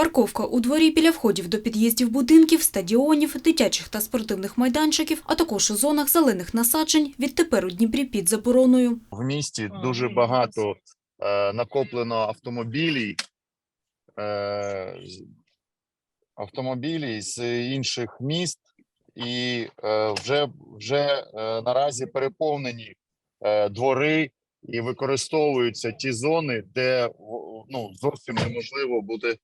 Парковка у дворі біля входів до під'їздів будинків, стадіонів, дитячих та спортивних майданчиків, а також у зонах зелених насаджень відтепер у Дніпрі під забороною. В місті дуже багато е, накоплено автомобілів, е, з- з інших міст, і е, вже, вже е, наразі переповнені е, двори і використовуються ті зони, де ну, зовсім неможливо буде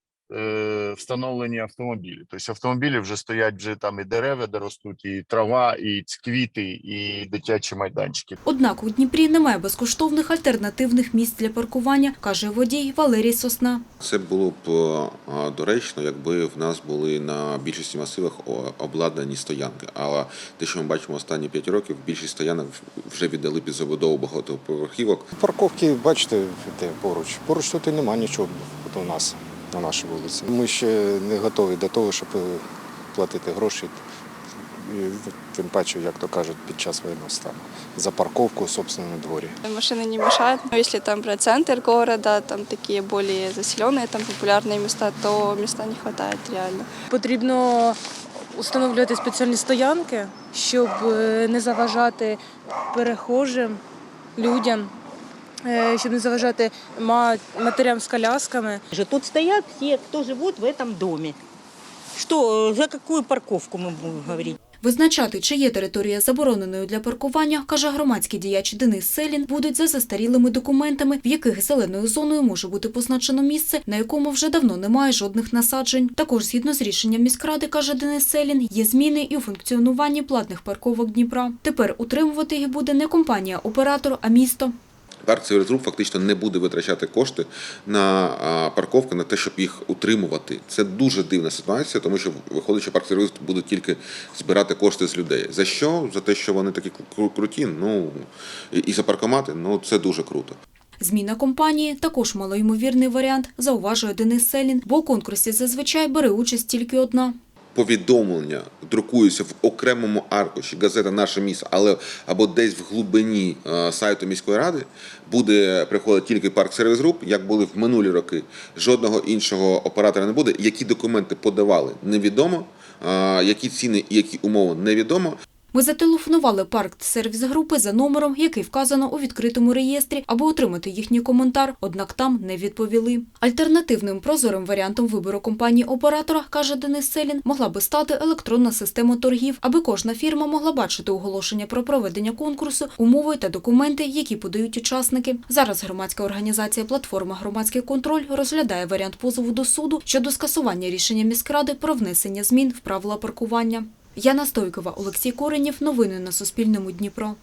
встановлені автомобілі. Тобто автомобілі вже стоять вже там і дерева, де ростуть, і трава, і ц- квіти, і дитячі майданчики. Однак у Дніпрі немає безкоштовних альтернативних місць для паркування, каже водій Валерій Сосна. Це було б е, доречно, якби в нас були на більшості масивах обладнані стоянки. Але те, що ми бачимо останні 5 років, більшість стоянок вже віддали під забудову багатоповерхівок. Парковки, бачите, де поруч. Поруч тут і нема нічого от у нас на нашій вулиці. Ми ще не готові до того, щоб е, платити гроші. І, Тим паче, як то кажуть, під час воєнного стану. За парковку в собственному дворі. Машины не мешают. Но если там про центр города, там такие более заселенные, там популярные места, то места не хватает реально. Потрібно встановлювати спеціальні стоянки, щоб е, не заважати перехожим людям, е, щоб не заважати ма- матерям з колясками. же Тут стоят все, кто живут в этом доме. Что, э, за какую парковку мы будем говорить? Визначати, чи є територія забороненою для паркування, каже громадський діяч Денис Селін, будуть за застарілими документами, в яких зеленою зоною може бути позначено місце, на якому вже давно немає жодних насаджень. Також, згідно з рішенням міськради, каже Денис Селін, є зміни і у функціонуванні платних парковок Дніпра. Тепер утримувати їх буде не компанія-оператор, а місто. Парк Северзруб фактично не буде витрачати кошти на парковки, на те, щоб їх утримувати. Це дуже дивна ситуація, тому що виходить, що парк Северзруб буде тільки збирати кошти з людей. За що? За те, що вони такі кру- круті, ну і за паркомати, ну це дуже круто. Зміна компанії також малоймовірний варіант, зауважує Денис Селін, бо у конкурсі зазвичай бере участь тільки одна. Повідомлення друкуються в окремому аркуші газета Наше місто, але або десь в глибині е, сайту міської ради буде приходити тільки парк сервіс груп, як були в минулі роки. Жодного іншого оператора не буде. Які документи подавали, невідомо. е, Які ціни і які умови невідомо. Ми зателефонували парк сервіс групи за номером, який вказано у відкритому реєстрі, аби отримати їхній коментар, однак там не відповіли. Альтернативним прозорим варіантом вибору компанії оператора, каже Денис Селін, могла би стати електронна система торгів, аби кожна фірма могла бачити оголошення про проведення конкурсу, умови та документи, які подають учасники. Зараз громадська організація платформа Громадський контроль розглядає варіант позову до суду щодо скасування рішення міськради про внесення змін в правила паркування. Яна Стойкова, Олексій Коренєв. Новини на Суспільному Дніпро.